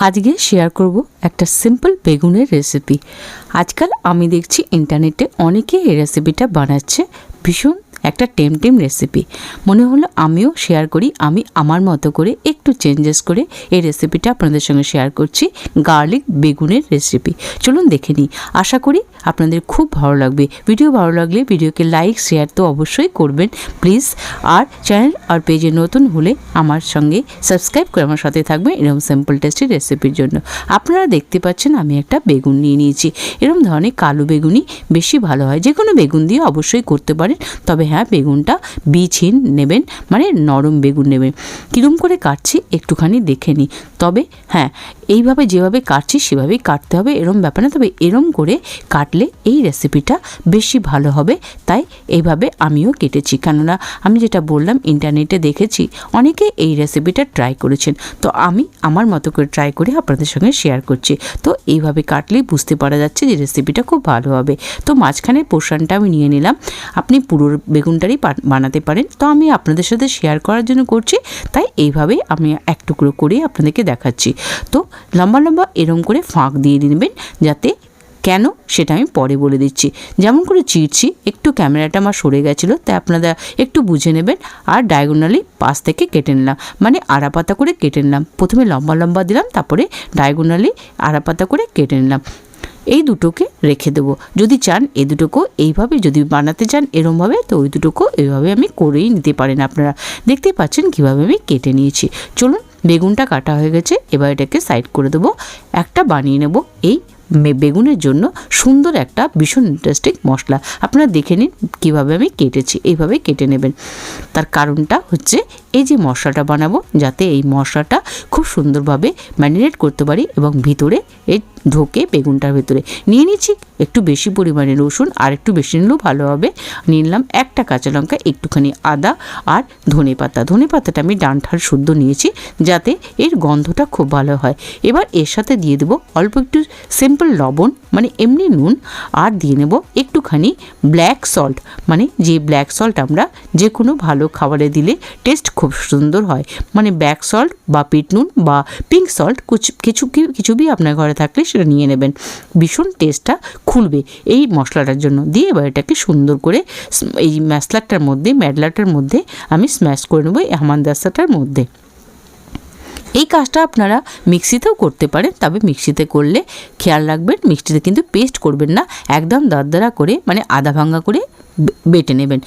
আজকে শেয়ার করব একটা সিম্পল বেগুনের রেসিপি আজকাল আমি দেখছি ইন্টারনেটে অনেকে এই রেসিপিটা বানাচ্ছে ভীষণ একটা টেমটেম রেসিপি মনে হলো আমিও শেয়ার করি, আমি আমার মতো করে একটু চেঞ্জেস করে এই রেসিপিটা আপনাদের সঙ্গে শেয়ার করছি গার্লিক বেগুনের রেসিপি চলুন দেখে নিই। আশা করি আপনাদের খুব ভালো লাগবে। ভিডিও ভালো লাগলে ভিডিওকে লাইক শেয়ার তো অবশ্যই করবেন প্লিজ আর চ্যানেল আর পেজে নতুন হলে আমার সঙ্গে সাবস্ক্রাইব করে আমার সাথে থাকবেন এরকম সিম্পল টেস্টি রেসিপির জন্য। আপনারা দেখতে পাচ্ছেন আমি একটা বেগুন নিয়ে নিয়েছি। এরকম ধরনের কালো বেগুনই বেশি ভালো হয়। যে কোনো বেগুন দিয়ে অবশ্যই করতে পারেন, তবে হ্যাঁ বেগুনটা বীজহীন নেবেন মানে নরম বেগুন নেবেন। কীরকম করে কাটছি একটুখানি দেখে নিই। তবে হ্যাঁ এইভাবে যেভাবে কাটছি সেভাবেই কাটতে হবে, এরম ব্যাপার না। তবে এরম করে কাটলে এই রেসিপিটা বেশি ভালো হবে। তাই এইভাবে আমিও কেটেছি। কেননা আমি যেটা বললাম ইন্টারনেটে দেখেছি, অনেকে এই রেসিপিটা ট্রাই করেছেন। তো আমি আমার মতো করে ট্রাই করে আপনাদের সঙ্গে শেয়ার করছি। তো এইভাবে কাটলেই বুঝতে পারা যাচ্ছে যে রেসিপিটা খুব ভালো হবে। তো মাঝখানের পোর্শনটা আমি নিয়ে নিলাম। আপনি পুরো বেগুনটারই বানাতে পারেন। তো আমি আপনাদের সাথে শেয়ার করার জন্য করছি, তাই এইভাবেই আমি এক টুকরো করে আপনাদেরকে দেখাচ্ছি। তো লম্বা লম্বা এরম করে ফাঁক দিয়ে নেবেন, যাতে কেন সেটা আমি পরে বলে দিচ্ছি। যেমন করে চিরছি, একটু ক্যামেরাটা আমার সরে গেছিল, তাই আপনারা একটু বুঝে নেবেন আর ডায়াগোনালি পাশ থেকে কেটে নিলাম। মানে আড়াপাতা করে কেটে নিলাম। প্রথমে লম্বা লম্বা দিলাম, তারপরে ডায়াগোনালি আড়াপাতা করে কেটে নিলাম। এই দুটোকে রেখে দেবো। যদি চান এই দুটোকেও এইভাবে, যদি বানাতে চান এরমভাবে, তো ওই দুটোকেও এইভাবে আমি করেই নিতে পারেন আপনারা। দেখতেই পাচ্ছেন কীভাবে আমি কেটে নিয়েছি। চলুন, বেগুনটা কাটা হয়ে গেছে, এবার এটাকে সাইড করে দেবো। একটা বানিয়ে নেব এই বেগুনের জন্য সুন্দর একটা ভীষণ ইন্টারেস্টিং মশলা। আপনারা দেখে নিন কীভাবে আমি কেটেছি, এইভাবে কেটে নেবেন। তার কারণটা হচ্ছে এই যে মশলাটা বানাবো, যাতে এই মশলাটা খুব সুন্দরভাবে ম্যারিনেট করতে পারি এবং ভিতরে এই ঢোকে বেগুনটার ভিতরে। নিয়ে নিচ্ছি একটু বেশি পরিমাণে রসুন, আর একটু বেশি নিলেও ভালো হবে। নিলাম একটা কাঁচা লঙ্কা, একটুখানি আদা আর ধনে পাতা। ধনে পাতাটা আমি ডানঠাল শুদ্ধ নিয়েছি, যাতে এর গন্ধটা খুব ভালো হয়। এবার এর সাথে দিয়ে দেবো অল্প একটু সিম্পল লবণ মানে এমনি নুন, আর দিয়ে নেব একটুখানি ব্ল্যাক সল্ট মানে যে ব্ল্যাক সল্ট আমরা যে কোনো ভালো খাবারে দিলে টেস্ট খুব সুন্দর হয়। মানে ব্যাক সল্ট বা পিট নুন বা পিঙ্ক সল্ট কিছু কিছু কি- আপনার ঘরে থাকলে সেটা নিয়ে নেবেন। ভীষণ টেস্টটা খুলবে এই মশলাটার জন্য। দিয়ে এবার এটাকে সুন্দর করে এই মশলাটার মধ্যে ম্যাডলাটার মধ্যে আমি স্ম্যাশ করে নেব এই হামানদাস্তাটার মধ্যে। এই কাজটা আপনারা মিক্সিতেও করতে পারেন, তবে মিক্সিতে করলে খেয়াল রাখবেন, মিক্সিতে কিন্তু পেস্ট করবেন না। একদম দরদরা করে মানে আধা ভাঙ্গা করে বেটে নেবেন।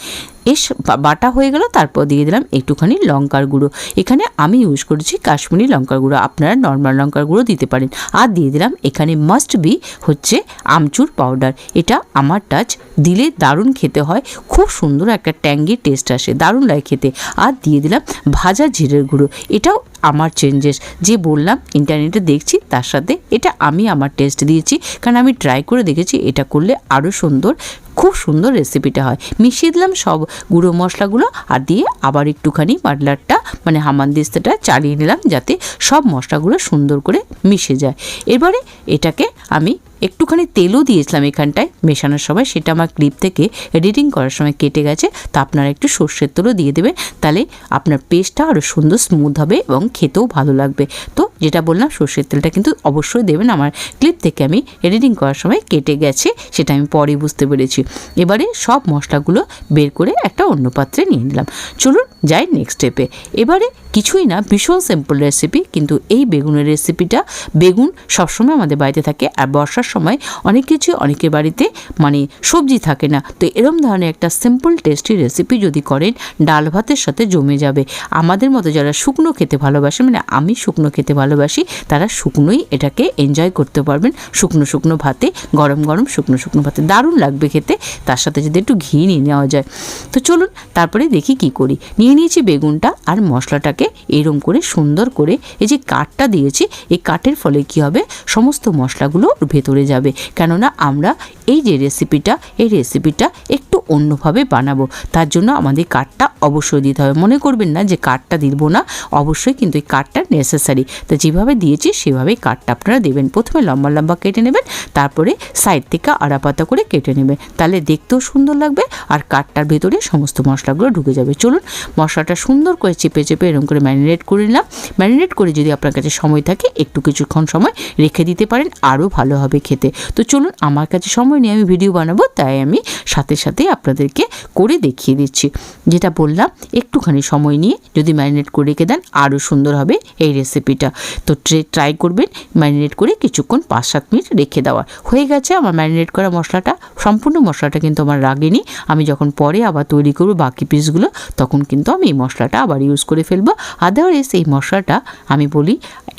এস বাটা হয়ে গেল, তারপর দিয়ে দিলাম একটুখানি লঙ্কার গুঁড়ো। এখানে আমি ইউজ করেছি কাশ্মীরি লঙ্কার গুঁড়ো, আপনারা নর্মাল লঙ্কার গুঁড়ো দিতে পারেন। আর দিয়ে দিলাম এখানে মাস্ট বি হচ্ছে আমচুর পাউডার এটা আমার টাচ দিলে দারুণ খেতে হয়, খুব সুন্দর একটা ট্যাঙ্গি টেস্ট আসে, দারুণ লাগে খেতে। আর দিয়ে দিলাম ভাজা জিরের গুঁড়ো, এটাও আমার চেঞ্জেস যে বললাম ইন্টারনেটে দেখছি, তার সাথে এটা আমি আমার টেস্ট দিয়েছি, কারণ আমি ট্রাই করে দেখেছি, এটা করলে আরও সুন্দর, খুব সুন্দর রেসিপিটা হয়। মিশিয়ে দিলাম সব গুঁড়ো মশলাগুলো আর দিয়ে আবার একটুখানি মাডলারটা মানে হামানদিস্তাটা চালিয়ে নিলাম যাতে সব মশলাগুলো সুন্দর করে মিশে যায়। এবারে এটাকে আমি একটুখানি তেলও দিয়েছিলাম এখানটায়, মেশানোর সময়। সেটা আমার ক্লিপ থেকে এডিটিং করার সময় কেটে গেছে। তো আপনারা একটু সর্ষের তেলও দিয়ে দেবেন। তাহলে আপনার পেস্টটা আরও সুন্দর স্মুথ হবে এবং খেতেও ভালো লাগবে। তো যেটা বললাম, সর্ষের তেলটা কিন্তু অবশ্যই দেবেন। আমার ক্লিপ থেকে আমি এডিটিং করার সময় কেটে গেছে, সেটা আমি পরে বুঝতে পেরেছি। এবারে সব মশলাগুলো বের করে একটা অন্য পাত্রে নিয়ে নিলাম। চলুন যাই নেক্সট স্টেপে এবারে কিছুই না, ভীষণ সিম্পল রেসিপি কিন্তু এই বেগুনের রেসিপিটা বেগুন সবসময় আমাদের বাড়িতে থাকে আর বর্ষার সময় অনেক কিছু অনেকের বাড়িতে মানে সবজি থাকে না। তো এরম ধরনের একটা সিম্পল টেস্টি রেসিপি যদি করেন, ডাল ভাতের সাথে জমে যাবে। আমাদের মতো যারা শুকনো খেতে ভালোবাসে মানে আমি শুকনো খেতে ভালোবাসি, তারা শুকনোই এটাকে এনজয় করতে পারবেন। শুকনো শুকনো ভাতে, গরম গরম শুকনো শুকনো ভাতে। দারুণ লাগবে খেতে, তার সাথে যদি একটু ঘি নিয়ে নেওয়া যায়। তো চলুন, তারপরে দেখি কি করি। নিয়ে নিয়েছি বেগুনটা আর মশলাটাকে এরম করে সুন্দর করে এই যে কাঠটা দিয়েছি, এই কাঠের ফলে কি হবে? সমস্ত মশলাগুলো ভেতরে যাবে। কেননা আমরা এই যে রেসিপিটা এই রেসিপিটা একটু অন্যভাবে বানাবো। তার জন্য আমাদের কাঠটা অবশ্যই দিতে হবে। মনে করবেন না যে কাঠটা দিব না, অবশ্যই কিন্তু এই কাঠটা নেসেসারি তো যেভাবে দিয়েছি, সেভাবেই কাঠটা আপনারা দেবেন। প্রথমে লম্বা লম্বা কেটে নেবেন, তারপরে সাইড থেকে আড়া পাতা করে কেটে নেবেন। তাহলে দেখতেও সুন্দর লাগবে আর কাঠটার ভেতরে সমস্ত মশলাগুলো ঢুকে যাবে। চলুন মশলাটা সুন্দর করে চেপে চেপে এরকম করে ম্যারিনেট করে নিলাম। ম্যারিনেট করে যদি আপনার কাছে সময় থাকে, একটু কিছুক্ষণ সময় রেখে দিতে পারেন, আরও ভালো হবে খেতে। তো চলুন, আমার কাছে সময় নিয়ে আমি ভিডিও বানাবো, তাই আমি সাথে সাথেই আপনাদেরকে করে দেখিয়ে দিচ্ছি। যেটা বললাম, একটুখানি সময় নিয়ে যদি ম্যারিনেট করে রেখে দেন, আরও সুন্দর হবে এই রেসিপিটা তো ট্রে ট্রাই করবেন ম্যারিনেট করে কিছুক্ষণ পাঁচ সাত মিনিট রেখে দেওয়া হয়ে গেছে আমার ম্যারিনেট করা মশলাটা, সম্পূর্ণ মশলাটা কিন্তু আমার লাগেনি আমি যখন পরে আবার তৈরি করব বাকি পিসগুলো তখন কিন্তু আমি এই মশলাটা আবার ইউজ করে ফেলব। আদারওয়াইজ এই মশলাটা আমি বলি,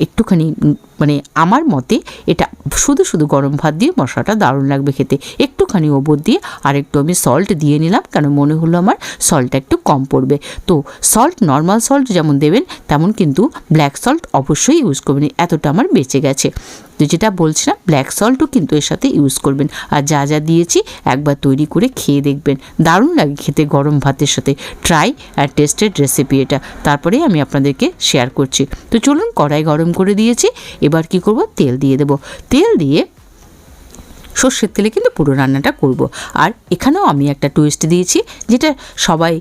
একটুখানি মানে আমার মতে এটা শুধু শুধু গরম ভাত দিয়ে মশলাটা দারুণ লাগবে খেতে। একটুখানি ওপর দিয়ে আর একটু আমি সল্ট দিয়ে নিলাম, কেন মনে হলো আমার সল্টটা একটু কম পড়বে। তো সল্ট নর্মাল সল্ট যেমন দেবেন, তেমন কিন্তু ব্ল্যাক সল্ট অবশ্যই ইউজ করবেন, এতটা আমার বেঁচে গেছে। তো যেটা বলছিলাম ব্ল্যাক সল্টও কিন্তু এর সাথে ইউজ করবেন। আর যা যা দিয়েছি একবার তৈরি করে খেয়ে দেখবেন। দারুণ লাগে খেতে গরম ভাতের সাথে। ট্রাই আর টেস্টেড রেসিপি এটা। তারপরে আমি আপনাদেরকে শেয়ার করছি। তো চলুন কড়াই গরম করে দিয়েছি, এবার কি করব? তেল দিয়ে দেব। তেল দিয়ে সর্ষের তেলে কিন্তু পুরো রান্নাটা করব। আর এখানেও আমি একটা টুইস্ট দিয়েছি, যেটা সবাই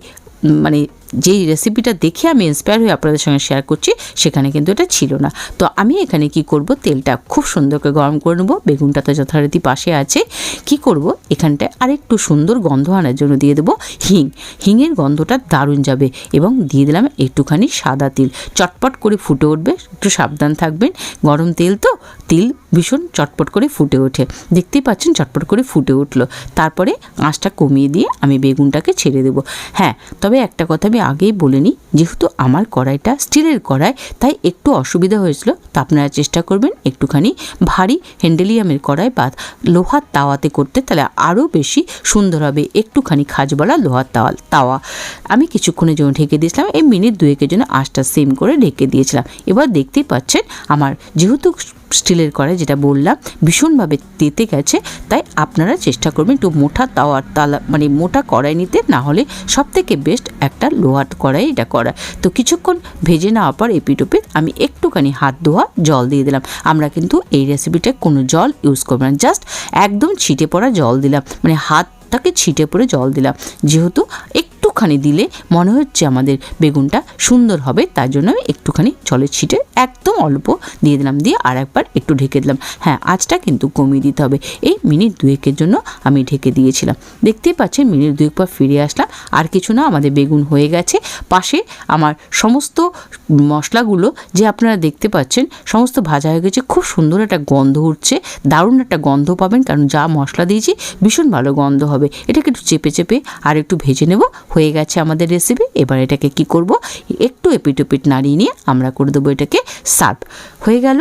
মানে যেই রেসিপিটা দেখে আমি ইন্সপায়ার হয়ে আপনাদের সঙ্গে শেয়ার করছি, সেখানে কিন্তু এটা ছিল না। তো আমি এখানে কি করব? তেলটা খুব সুন্দর করে গরম করে নেব। বেগুনটা তো যথারীতি পাশে আছে। কি করব? এখানটায় আরেকটু সুন্দর গন্ধ আনার জন্য দিয়ে দেবো হিং। হিংয়ের গন্ধটা দারুণ যাবে এবং দিয়ে দিলাম একটুখানি সাদা তিল। চটপট করে ফুটে উঠবে, একটু সাবধান থাকবেন। গরম তেল তো, তিল ভীষণ চটপট করে ফুটে ওঠে। দেখতেই পাচ্ছেন চটপট করে ফুটে উঠল। তারপরে আঁচটা কমিয়ে দিয়ে আমি বেগুনটাকে ছেড়ে দেবো। হ্যাঁ তবে একটা কথা আমি আগেই বলে নিই, যেহেতু আমার কড়াইটা স্টিলের কড়াই, তাই একটু অসুবিধা হয়েছিল, তা আপনারা চেষ্টা করবেন একটুখানি ভারী হ্যান্ডেলিয়ামের কড়াই বা লোহার তাওয়াতে করতে, তাহলে আরও বেশি সুন্দর হবে একটুখানি খাজবলা লোহার তাওয়া তাওয়া। আমি কিছুক্ষণের জন্য ঢেকে দিয়েছিলাম, এই মিনিট দুয়েকের জন্য আঁচটা সেম করে ঢেকে দিয়েছিলাম। এবার দেখতেই পাচ্ছেন, আমার যেহেতু স্টিলের কড়াই, যেটা বললাম, ভীষণভাবে তেতে গেছে, তাই আপনারা চেষ্টা করবেন একটু মোটা তাওয়ার তালা মানে মোটা কড়াই নিতে, না হলে সব থেকে বেস্ট একটা লোহার কড়াই এটা করা। তো কিছুক্ষণ ভেজে নেওয়ার পর এপিটোপিট আমি একটুখানি হাত ধোয়া জল দিয়ে দিলাম। আমরা কিন্তু এই রেসিপিটায় কোনো জল ইউজ করব না জাস্ট একদম ছিটে পড়া জল দিলাম। মানে হাতটাকে ছিটে পড়ে জল দিলাম। যেহেতু একটুখানি দিলে মনে হচ্ছে আমাদের বেগুনটা সুন্দর হবে, তার জন্য আমি একটুখানি জলের ছিটে একদম অল্প দিয়ে দিলাম, দিয়ে আর একবার একটু ঢেকে দিলাম। হ্যাঁ আঁচটা কিন্তু কমিয়ে দিতে হবে। এই মিনিট দুয়েকের জন্য আমি ঢেকে দিয়েছিলাম। দেখতেই পাচ্ছেন মিনিট দুয়েক পর ফিরে আসলাম। আর কিছু না, আমাদের বেগুন হয়ে গেছে। পাশে আমার সমস্ত মশলাগুলো, যে আপনারা দেখতে পাচ্ছেন, সমস্ত ভাজা হয়ে গেছে। খুব সুন্দর একটা গন্ধ উঠছে। দারুণ একটা গন্ধ পাবেন, কারণ যা মশলা দিয়েছি, ভীষণ ভালো গন্ধ হবে। এটাকে একটু চেপে চেপে আর একটু ভেজে নেব। হয়ে গেছে আমাদের রেসিপি এবার এটাকে কি করব? একটু এপিটুপিট নাড়িয়ে নিয়ে আমরা করে দেবো এটাকে সার্ভ হয়ে গেল,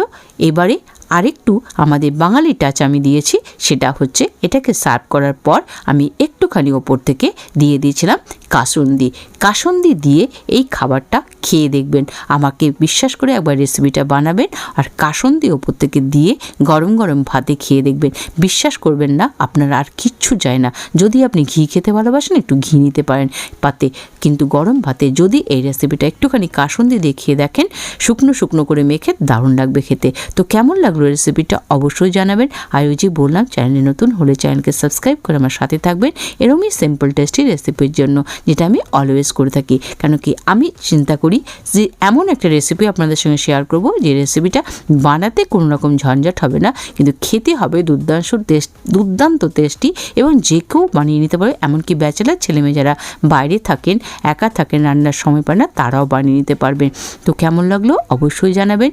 এবারে আরেকটু আমাদের বাঙালি টাচ আমি দিয়েছি, সেটা হচ্ছে এটাকে সার্ভ করার পর আমি একটুখানি ওপর থেকে দিয়ে দিয়েছিলাম কাসুন্দি। কাসুন্দি দিয়ে এই খাবারটা খেয়ে দেখবেন, আমাকে বিশ্বাস করে একবার রেসিপিটা বানাবেন আর কাসুন্দি ওপর থেকে দিয়ে গরম গরম ভাতে খেয়ে দেখবেন। বিশ্বাস করবেন না, আপনার আর কিচ্ছু যায় না। যদি আপনি ঘি খেতে ভালোবাসেন, একটু ঘি নিতে পারেন পাতে। কিন্তু গরম ভাতে যদি এই রেসিপিটা একটুখানি কাসুন্দি দিয়ে খেয়ে দেখেন, শুকনো শুকনো করে মেখে দারুণ লাগবে খেতে। তো কেমন লাগল রেসিপিটা অবশ্যই জানাবেন। আর ওই যে বললাম চ্যানেলে নতুন হলে চ্যানেলকে সাবস্ক্রাইব করে আমার সাথে থাকবেন এরকমই সিম্পল টেস্টি রেসিপির জন্য, যেটা আমি অলওয়েজ করে থাকি। কেন কি আমি চিন্তা করি যে এমন একটা রেসিপি আপনাদের সঙ্গে শেয়ার করব, যে রেসিপিটা বানাতে কোনো রকম ঝঞ্ঝাট হবে না, কিন্তু খেতে হবে দুর্দান্ত টেস্ট দুর্দান্ত টেস্টি এবং যে কেউ বানিয়ে নিতে পারে, এমনকি ব্যাচেলার ছেলেমেয়ে যারা বাইরে থাকেন, একা থাকেন, রান্নার সময় পায় না, তারাও বানিয়ে নিতে পারবেন তো কেমন লাগল? অবশ্যই জানাবেন।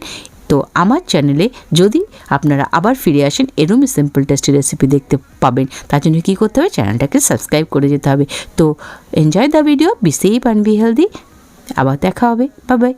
তো আমার চ্যানেলে যদি আপনারা আবার ফিরে আসেন, এরমই সিম্পল টেস্টি রেসিপি দেখতে পাবেন। তার জন্য কী করতে হবে? চ্যানেলটাকে সাবস্ক্রাইব করে যেতে হবে। তো enjoy the video be safe and be healthy আবার দেখা হবে। Bye bye